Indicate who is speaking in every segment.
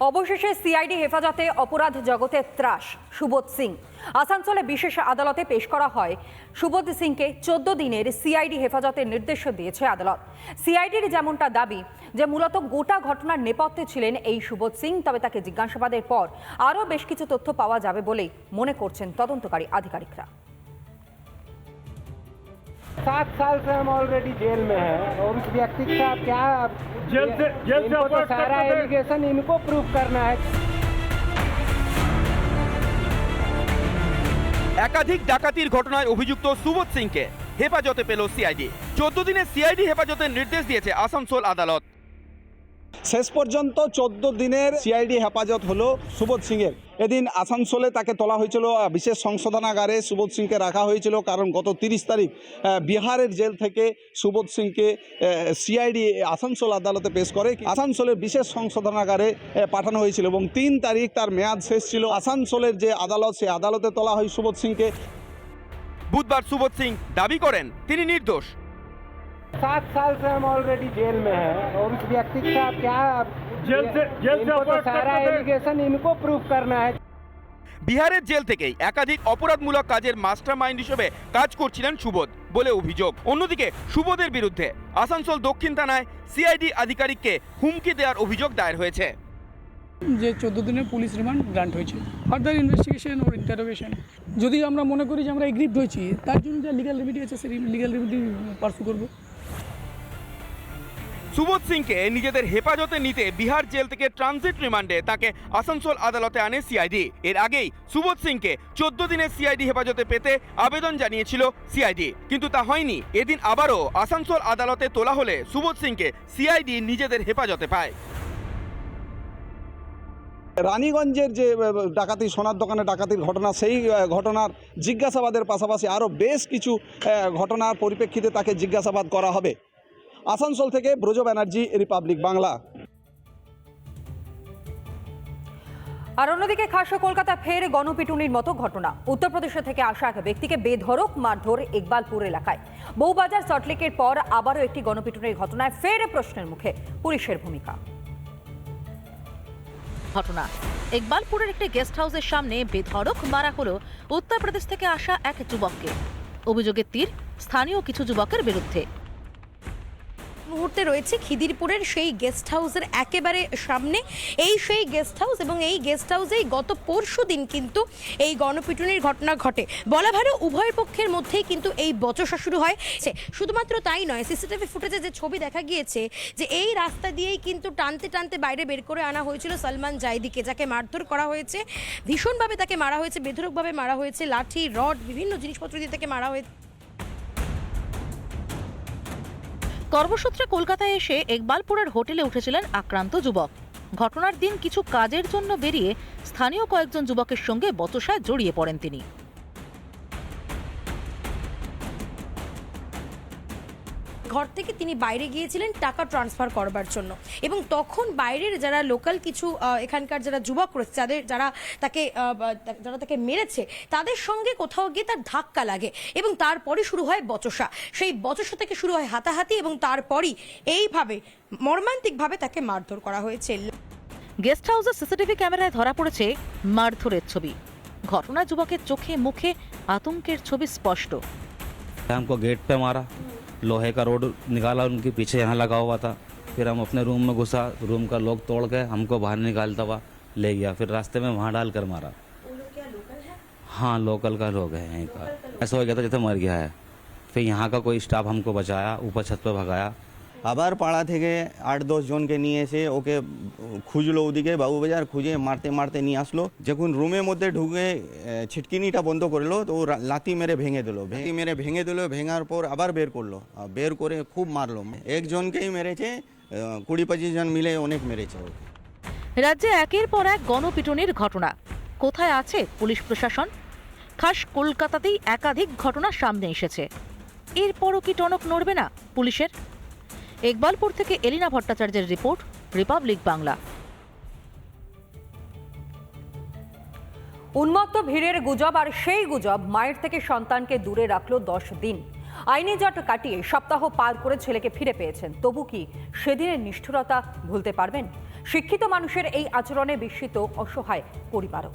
Speaker 1: অবশেষে সিআইডি হেফাজতে অপরাধ জগতের ত্রাস, সুবোধ সিং। আসানসোলে বিশেষ আদালতে পেশ করা হয়। সুবোধ সিংকে চোদ্দ দিনের সিআইডি হেফাজতের নির্দেশ দিয়েছে আদালত। সিআইডির যেমনটা দাবি যে মূলত গোটা ঘটনার নেপথ্যে ছিলেন এই সুবোধ সিং, তবে তাকে জিজ্ঞাসাবাদের পর আরও বেশ কিছু তথ্য পাওয়া যাবে বলেই মনে করছেন তদন্তকারী আধিকারিকরা।
Speaker 2: सात साल से हम ऑलरेडी जेल में हैं और उस व्यक्ति के साथ क्या
Speaker 3: जेल से- जेल से
Speaker 2: इनको तो
Speaker 3: अपराध
Speaker 2: सारा
Speaker 3: करते थे।
Speaker 2: एलिगेशन इनको प्रूव करना है
Speaker 4: একাধিক ডাকাতির ঘটনায় অভিযুক্ত সুবোধ সিংকে হেফাজতে পেল সিআইডি চোদ্দ দিনের সিআইডি হেফাজতের নির্দেশ দিয়েছে আসানসোল আদালত
Speaker 5: শেষ পর্যন্ত চোদ্দ দিনের সিআইডি হেফাজত হলো সুবোধ সিংয়ের। এদিন আসানসোলে তাকে তোলা হয়েছিল বিশেষ সংশোধনাগারে সুবোধ সিংকে রাখা হয়েছিল, কারণ গত তিরিশ তারিখ বিহারের জেল থেকে সুবোধ সিংকে সিআইডি আসানসোল আদালতে পেশ করে। আসানসোলের বিশেষ সংশোধনাগারে পাঠানো হয়েছিল এবং তিন তারিখ তার মেয়াদ শেষ ছিল। আসানসোলের যে আদালত, সে আদালতে তোলা হয় সুবোধ সিংকে।
Speaker 4: বুধবার সুবোধ সিং দাবি করেন, তিনি নির্দোষ।
Speaker 2: सात साल से हम ऑलरेडी जेल में हैं और उस व्यक्ति के साथ क्या
Speaker 3: जेल से- जेल से
Speaker 2: इनको तो
Speaker 3: अपराध
Speaker 2: सारा
Speaker 3: करते थे।
Speaker 2: एलिगेशन इनको प्रूव करना है
Speaker 4: বিহারের জেল থেকেই একাধিক অপরাধমূলক কাজের মাস্টার মাইন্ড হিসেবে কাজ করছিলেন সুবোধ বলে অভিযোগ অন্যদিকে সুবোধের বিরুদ্ধে আসানসোল দক্ষিণ থানায় সিআইডি আধিকারিককে হুমকি দেওয়ার অভিযোগ দায়ের হয়েছে
Speaker 6: যে চোদ্দো দিনের পুলিশ রিমান্ড গ্রান্ট হয়েছে ফার্দার ইনভেস্টিগেশন ওর ইন্টারোগেশন যদি আমরা মনে করি যে আমরা এগ্রিপ্ট হয়েছি তার জন্য যা লিগাল রেমিডি আছে সেই লিগাল রেমিডি পার্সু করবো
Speaker 4: সুবোধ সিংকে নিজেদের হেফাজতে নিতে বিহার জেল থেকে ট্রানজিট রিমান্ডে তাকে আসানসোল আদালতে আনে সিআইডি। এর আগেই সুবোধ সিংকে চোদ্দ দিনের সিআইডি হেফাজতে পেতে আবেদন জানিয়েছিল সিআইডি। কিন্তু তা হয়নি। এদিন আবারও আসানসোল আদালতে তোলা হলে সুবোধ সিংকে সিআইডি নিজেদের হেফাজতে পায়।
Speaker 5: রানীগঞ্জের যে ডাকাতি, সোনার দোকানে ডাকাতির ঘটনা, সেই ঘটনার জিজ্ঞাসাবাদের পাশাপাশি আরও বেশ কিছু ঘটনার পরিপ্রেক্ষিতে তাকে জিজ্ঞাসাবাদ করা হবে। আসানসোল থেকে ব্রজ ব্যানার্জি রিপাবলিক বাংলা
Speaker 1: আর অন্যদিকে খাসা কলকাতা ফের গণপিটুনির মতো ঘটনা। উত্তরপ্রদেশ থেকে আসা এক ব্যক্তিকে বেধড়ক মারধর ইকবালপুর এলাকায়। বউবাজার সল্টলেকের পর আবারও একটি গণপিটুনির ঘটনায় ফের প্রশ্নের মুখে পুলিশের ভূমিকা।
Speaker 7: ঘটনা। ইকবালপুরের একটি গেস্ট হাউসের সামনে বেধড়ক মারা হলো উত্তরপ্রদেশ থেকে আসা এক যুবককে। অভিযোগের তীর, স্থানীয় কিছু যুবকের বিরুদ্ধে।
Speaker 8: মুহূর্তে রয়েছে খিদিরপুরের সেই গেস্ট হাউসের একেবারে সামনে। এই সেই গেস্ট হাউস এবং এই গেস্ট হাউসেই গত পরশু দিন কিন্তু এই গণপিটুনির ঘটনা ঘটে। বলা ভালো উভয় পক্ষের মধ্যেই কিন্তু এই বচসা শুরু হয়। শুধুমাত্র তাই নয় সিসিটিভি ফুটেজে যে ছবি দেখা গিয়েছে, যে এই রাস্তা দিয়েই কিন্তু টানতে টানতে বাইরে বের করে আনা হয়েছিল সলমান জাইদিকে, যাকে মারধর করা হয়েছে। ভীষণভাবে তাকে মারা হয়েছে বেধরকভাবে মারা হয়েছে, লাঠি, রড, বিভিন্ন জিনিসপত্র দিয়ে তাকে মারা হয়েছে
Speaker 7: কর্মসূত্রে কলকাতায় এসে একবালপুরের হোটেলে উঠেছিলেন আক্রান্ত যুবক। ঘটনার দিন কিছু কাজের জন্য বেরিয়ে স্থানীয় কয়েকজন যুবকের সঙ্গে বচসায় জড়িয়ে পড়েন তিনি।
Speaker 8: ঘর থেকে তিনি বাইরে গিয়েছিলেন টাকা ট্রান্সফার করবার জন্য এবং তখন বাইরের যারা লোকাল কিছু আহ, এখানকার যারা যুবক রয়েছে যাদের যারা তাকে আহ, বা- তা- যারা তাকে মেরেছে তাদের সঙ্গে কোথাও গিয়ে তার ধাক্কা লাগে এবং তারপরে শুরু হয় বচসা সেই বচসা থেকে শুরু হয় হাতাহাতি এবং তারপরই এইভাবে মর্মান্তিকভাবে তাকে মারধর করা হয়েছে
Speaker 7: গেস্ট হাউসের সিসিটিভি ক্যামেরায় ধরা পড়েছে মারধরের ছবি ঘটনা যুবকের চোখে মুখে আতঙ্কের ছবি স্পষ্ট
Speaker 9: हमको गेट पे मारा लोहे का रोड निकाला उनके पीछे यहाँ लगा हुआ था। फिर हम अपने रूम में घुसा रूम का लॉक तोड़ के हमको बाहर निकालता हुआ ले गया। फिर रास्ते में वहाँ डाल कर मारा हाँ? लोकल का लोग है यहीं का ऐसा हो गया था जैसे मर गया है। फिर यहाँ का कोई स्टाफ हमको बचाया ऊपर छत पर भगाया।
Speaker 10: আবার পাড়া থেকে আট দশ জনকে নিয়ে এসে ওকে খুঁজলো ওদিকে বাবুবাজার খুঁজে মারতে মারতে নিয়ে আসলো। যখন রুমের মধ্যে ঢুকে ছিটকিনিটা বন্ধ করল, তো রা- মেরে ভেঙে দিলো। ভেঙে মেরে ভেঙে দিলো, ভেঙার পর আবার বের করল। বের করে খুব মারলো। একজনকেই মেরেছে কুড়ি পঁচিশ জন মিলে অনেক মেরেছে ওকে।
Speaker 7: রাজ্যে একের পর এক গণপিটুনির ঘটনা। কোথায় আছে পুলিশ প্রশাসন? খাস কলকাতাতেই একাধিক ঘটনা সামনে এসেছে। এরপরও কি টনক নড়বে না পুলিশের? ইকবালপুর থেকে এলিনা ভট্টাচার্যের রিপোর্ট, রিপাবলিক বাংলা।
Speaker 1: উন্মত্ত ভিড়ের গুজব আর সেই গুজব মায়ের থেকে সন্তানকে দূরে রাখল দশ দিন। আইনি জট কাটিয়ে সপ্তাহ পার করে ছেলেকে ফিরে পেয়েছেন। তবু কি সেদিনের নিষ্ঠুরতা ভুলতে পারবেন? শিক্ষিত মানুষের এই আচরণে বিস্মিত, অসহায় পরিবারও।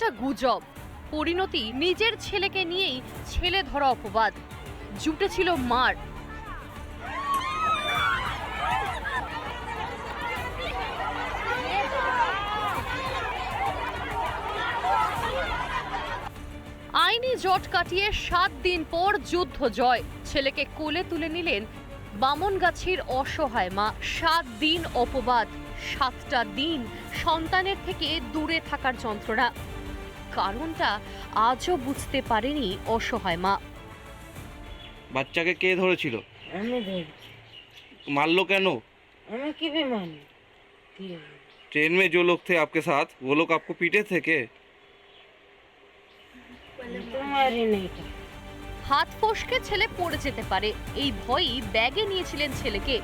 Speaker 11: একটা গুজব। পরিণতি নিজের ছেলেকে নিয়েই ছেলে ধরা অপবাদ। জুটেছিল মার। আইনি জট কাটিয়ে সাত দিন পর যুদ্ধ জয়। ছেলেকে কোলে তুলে নিলেন বামনগাছির অসহায় মা। সাত দিন অপবাদ, সাতটা দিন সন্তানের থেকে দূরে থাকার যন্ত্রণা। কারণটা আজও বুঝতে পারেনি অসহায় মা
Speaker 12: বাচ্চাকে কে ধরেছিল
Speaker 13: আমি ধরি
Speaker 12: मारलो কেন
Speaker 13: আমি কি বেমানি
Speaker 12: ट्रेन में जो लोग थे आपके साथ वो लोग आपको पीटे थे के
Speaker 13: তোমারই নেই তো।
Speaker 11: হাত ফসকে ছেলে পড়ে যেতে পারে এই ভয়ই ব্যাগে নিয়েছিলেন ছেলেকে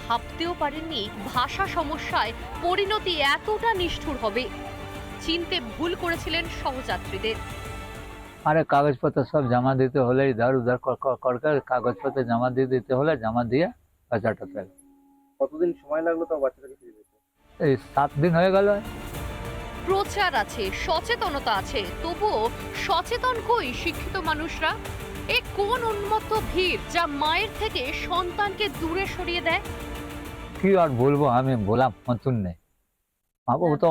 Speaker 11: ভাবতেও পারেননি ভাষা সমস্যায় পরিণতি এতটা নিষ্ঠুর হবে চিনতে ভুল করেছিলেন সহযাত্রীদের।
Speaker 14: আরে কাগজপত্র সব জমা দিতে হলে ইধার উধার কর কাগজপত্র জমা দিয়ে দিতে হলে জমা দিয়ে বাচ্চাটা পেল
Speaker 12: কতদিন সময় লাগল তাও বাচ্চাটাকে ফিরে পেতে
Speaker 14: এই সাত দিন হয়ে গেল।
Speaker 11: প্রচার আছে সচেতনতা আছে তবুও সচেতন কই শিক্ষিত মানুষরা। এ কোন উন্মত্ত ভিড় যা মায়ের থেকে সন্তানকে দূরে সরিয়ে দেয়?
Speaker 14: কি আর বলব আমি বললাম মতন নেই। ও তো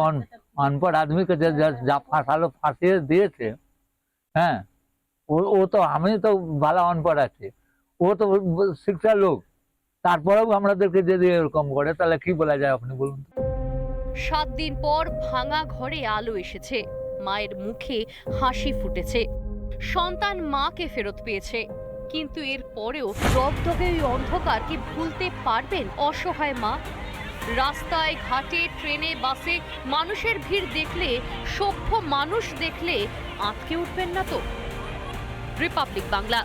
Speaker 14: अनपढ़ আদমিকে को जब फांसा फांसी दिए थे हैं वो, তো तो हमें ভালো অনপড় আছি। ও তো শিক্ষা লোক। তারপরেও আমাদেরকে যদি এরকম করে তাহলে কি বলা যায় আপনি বলুন
Speaker 11: সাত দিন পর ভাঙা ঘরে আলো এসেছে। মায়ের মুখে হাসি ফুটেছে। সন্তান মাকে ফেরত পেয়েছে। কিন্তু এর পরেও রবদগে ওই অন্ধকার কি ভুলতে পারবেন অসহায় মা? রাস্তায়, ঘাটে, ট্রেনে, বাসে মানুষের ভিড় দেখলে, সভ্য মানুষ দেখলে আঁতকে উঠবেন না তো। রিপাবলিক বাংলা।